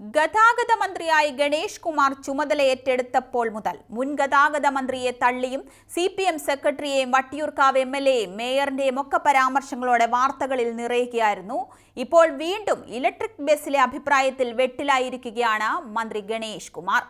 ഗതാഗത മന്ത്രിയായി ഗണേഷ് കുമാർ ചുമതല ഏറ്റെടുത്തപ്പോൾ മുതൽ മുൻ ഗതാഗത മന്ത്രിയെ തള്ളിയും സി പി എം സെക്രട്ടറിയെയും വട്ടിയൂർക്കാവ് എം എൽ എയും മേയറിന്റെയും ഒക്കെ പരാമർശങ്ങളോടെ വാർത്തകളിൽ നിറയുകയായിരുന്നു. ഇപ്പോൾ വീണ്ടും ഇലക്ട്രിക് ബസ്സിലെ അഭിപ്രായത്തിൽ വെട്ടിലായിരിക്കുകയാണ് മന്ത്രി ഗണേഷ് കുമാർ.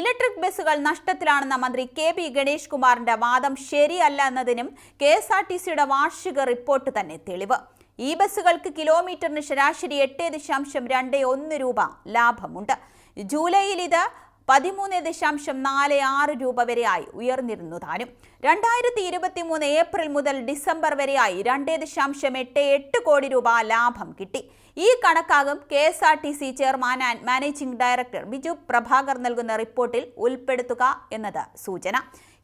ഇലക്ട്രിക് ബസ്സുകൾ നഷ്ടത്തിലാണെന്ന മന്ത്രി കെ ബി ഗണേഷ് കുമാറിന്റെ വാദം ശരിയല്ല എന്നതിനും കെ എസ് ആർ ടി സിയുടെ വാർഷിക റിപ്പോർട്ട് തന്നെ തെളിവ്. ഈ ബസ്സുകൾക്ക് കിലോമീറ്ററിന് ശരാശരി എട്ട് ദശാംശം രണ്ട് ഒന്ന് രൂപ ലാഭമുണ്ട്. ജൂലൈയിൽ ഇത് പതിമൂന്ന് ദശാംശം നാല് ആറ് രൂപ വരെയായി ഉയർന്നിരുന്നു താനും രണ്ടായിരത്തി ഇരുപത്തി മൂന്ന് ഏപ്രിൽ മുതൽ ഡിസംബർ വരെയായി രണ്ട് ദശാംശം എട്ട് എട്ട് കോടി രൂപ ലാഭം കിട്ടി. ഈ കണക്കാകും K S R T C chairman and managing director Biju Prabhakar നൽകുന്ന റിപ്പോർട്ടിൽ ഉൾപ്പെടുത്തുക എന്നത് സൂചന.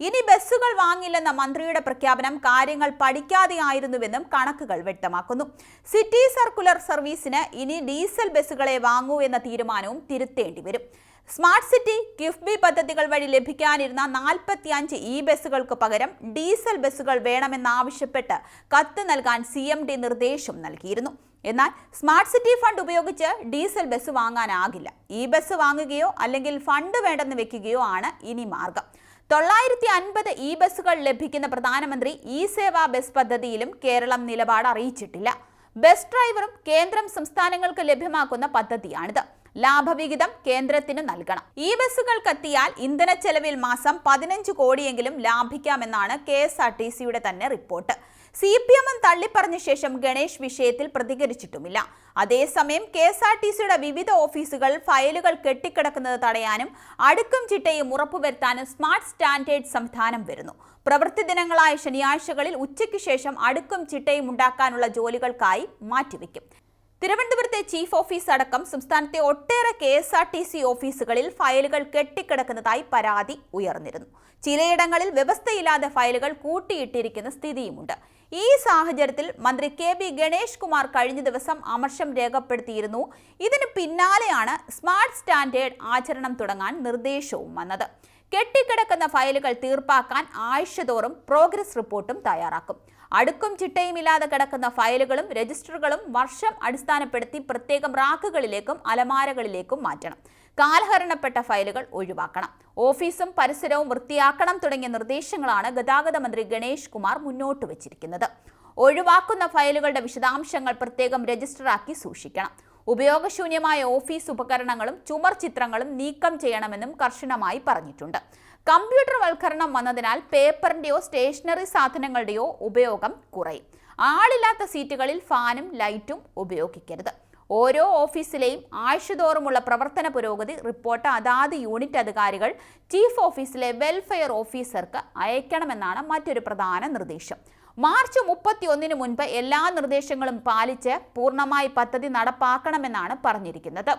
ഇനി ബസ്സുകൾ വാങ്ങില്ലെന്ന മന്ത്രിയുടെ പ്രഖ്യാപനം കാര്യങ്ങൾ പഠിക്കാതെയായിരുന്നുവെന്നും കണക്കുകൾ വ്യക്തമാക്കുന്നു. സിറ്റി സർക്കുലർ സർവീസിന് ഇനി ഡീസൽ ബസ്സുകളെ വാങ്ങൂ എന്ന തീരുമാനവും തിരുത്തേണ്ടി വരും. സ്മാർട്ട് സിറ്റി കിഫ്ബി പദ്ധതികൾ വഴി ലഭിക്കാനിരുന്ന നാൽപ്പത്തി അഞ്ച് ഇ ബസ്സുകൾക്ക് പകരം ഡീസൽ ബസ്സുകൾ വേണമെന്നാവശ്യപ്പെട്ട് കത്ത് നൽകാൻ സി എം ഡി നിർദ്ദേശം നൽകിയിരുന്നു. എന്നാൽ സ്മാർട്ട് സിറ്റി ഫണ്ട് ഉപയോഗിച്ച് ഡീസൽ ബസ് വാങ്ങാനാകില്ല. ഇ ബസ് വാങ്ങുകയോ അല്ലെങ്കിൽ ഫണ്ട് വേണ്ടെന്ന് വെക്കുകയോ ആണ് ഇനി മാർഗം. തൊള്ളായിരത്തി അൻപത് ഇ ബസ്സുകൾ ലഭിക്കുന്ന പ്രധാനമന്ത്രി ഇ സേവാ ബസ് പദ്ധതിയിലും കേരളം നിലപാട് അറിയിച്ചിട്ടില്ല. ബസ് ഡ്രൈവറും കേന്ദ്രം സംസ്ഥാനങ്ങൾക്ക് ലഭ്യമാക്കുന്ന പദ്ധതിയാണിത്. ലാഭവിഹിതം കേന്ദ്രത്തിന് നൽകണം. ഈ ബസ്സുകൾക്കെത്തിയാൽ ഇന്ധന ചെലവിൽ മാസം പതിനഞ്ച് കോടിയെങ്കിലും ലാഭിക്കാമെന്നാണ് കെ എസ് ആർ ടി സിയുടെ തന്നെ റിപ്പോർട്ട്. സി പി എമ്മും തള്ളിപ്പറഞ്ഞ ശേഷം ഗണേഷ് വിഷയത്തിൽ പ്രതികരിച്ചിട്ടുമില്ല. അതേസമയം കെ എസ് ആർ ടി സിയുടെ വിവിധ ഓഫീസുകൾ ഫയലുകൾ കെട്ടിക്കിടക്കുന്നത് തടയാനും അടുക്കും ചിട്ടയും ഉറപ്പുവരുത്താനും സ്മാർട്ട് സ്റ്റാൻഡേർഡ് സംവിധാനം വരുന്നു. പ്രവൃത്തി ദിനങ്ങളായ ശനിയാഴ്ചകളിൽ ഉച്ചയ്ക്ക് ശേഷം അടുക്കും ചിട്ടയും ഉണ്ടാക്കാനുള്ള ജോലികൾക്കായി മാറ്റിവെക്കും. തിരുവനന്തപുരത്തെ ചീഫ് ഓഫീസ് അടക്കം സംസ്ഥാനത്തെ ഒട്ടേറെ K S R T C ഓഫീസുകളിൽ ഫയലുകൾ കെട്ടിക്കിടക്കുന്നതായി പരാതി ഉയർന്നിരുന്നു. ചിലയിടങ്ങളിൽ വ്യവസ്ഥയില്ലാതെ ഫയലുകൾ കൂട്ടിയിട്ടിരിക്കുന്ന സ്ഥിതിയുമുണ്ട്. ഈ സാഹചര്യത്തിൽ മന്ത്രി കെ ബി ഗണേഷ് കുമാർ കഴിഞ്ഞ ദിവസം അമർഷം രേഖപ്പെടുത്തിയിരുന്നു. ഇതിന് പിന്നാലെയാണ് സ്മാർട്ട് സ്റ്റാൻഡേർഡ് ആചരണം തുടങ്ങാൻ നിർദ്ദേശവും വന്നത്. കെട്ടിക്കിടക്കുന്ന ഫയലുകൾ തീർപ്പാക്കാൻ ആഴ്ചതോറും പ്രോഗ്രസ് റിപ്പോർട്ടും തയ്യാറാക്കും. അടുക്കും ചിട്ടയുമില്ലാതെ കിടക്കുന്ന ഫയലുകളും രജിസ്റ്ററുകളും വർഷം അടിസ്ഥാനപ്പെടുത്തി പ്രത്യേകം റാക്കുകളിലേക്കും അലമാരകളിലേക്കും മാറ്റണം. കാലഹരണപ്പെട്ട ഫയലുകൾ ഒഴിവാക്കണം. ഓഫീസും പരിസരവും വൃത്തിയാക്കണം തുടങ്ങിയ നിർദ്ദേശങ്ങളാണ് ഗതാഗത മന്ത്രി ഗണേഷ് കുമാർ മുന്നോട്ട് വച്ചിരിക്കുന്നത്. ഒഴിവാക്കുന്ന ഫയലുകളുടെ വിശദാംശങ്ങൾ പ്രത്യേകം രജിസ്റ്ററാക്കി സൂക്ഷിക്കണം. ഉപയോഗശൂന്യമായ ഓഫീസ് ഉപകരണങ്ങളും ചുമർ ചിത്രങ്ങളും നീക്കം ചെയ്യണമെന്നും കർശനമായി പറഞ്ഞിട്ടുണ്ട്. കമ്പ്യൂട്ടർ വൽക്കരണം വന്നതിനാൽ പേപ്പറിന്റെയോ സ്റ്റേഷനറി സാധനങ്ങളുടെയോ ഉപയോഗം കുറയും. ആളില്ലാത്ത സീറ്റുകളിൽ ഫാനും ലൈറ്റും ഉപയോഗിക്കരുത്. ഓരോ ഓഫീസിലെയും ആഴ്ചതോറുമുള്ള പ്രവർത്തന പുരോഗതി റിപ്പോർട്ട് അതാത് യൂണിറ്റ് അധികാരികൾ ചീഫ് ഓഫീസിലെ വെൽഫെയർ ഓഫീസർക്ക് അയക്കണമെന്നാണ് മറ്റൊരു പ്രധാന നിർദ്ദേശം. മാർച്ച് മുപ്പത്തി ഒന്നിന് മുൻപ് എല്ലാ നിർദ്ദേശങ്ങളും പാലിച്ച് പൂർണമായി പദ്ധതി നടപ്പാക്കണമെന്നാണ് പറഞ്ഞിരിക്കുന്നത്.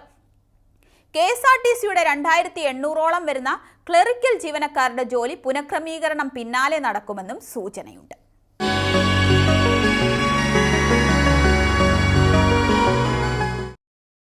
കെ എസ് ആർ ടി സിയുടെ രണ്ടായിരത്തി എണ്ണൂറോളം വരുന്ന ക്ലറിക്കൽ ജീവനക്കാരുടെ ജോലി പുനഃക്രമീകരണം പിന്നാലെ നടക്കുമെന്നും സൂചനയുണ്ട്.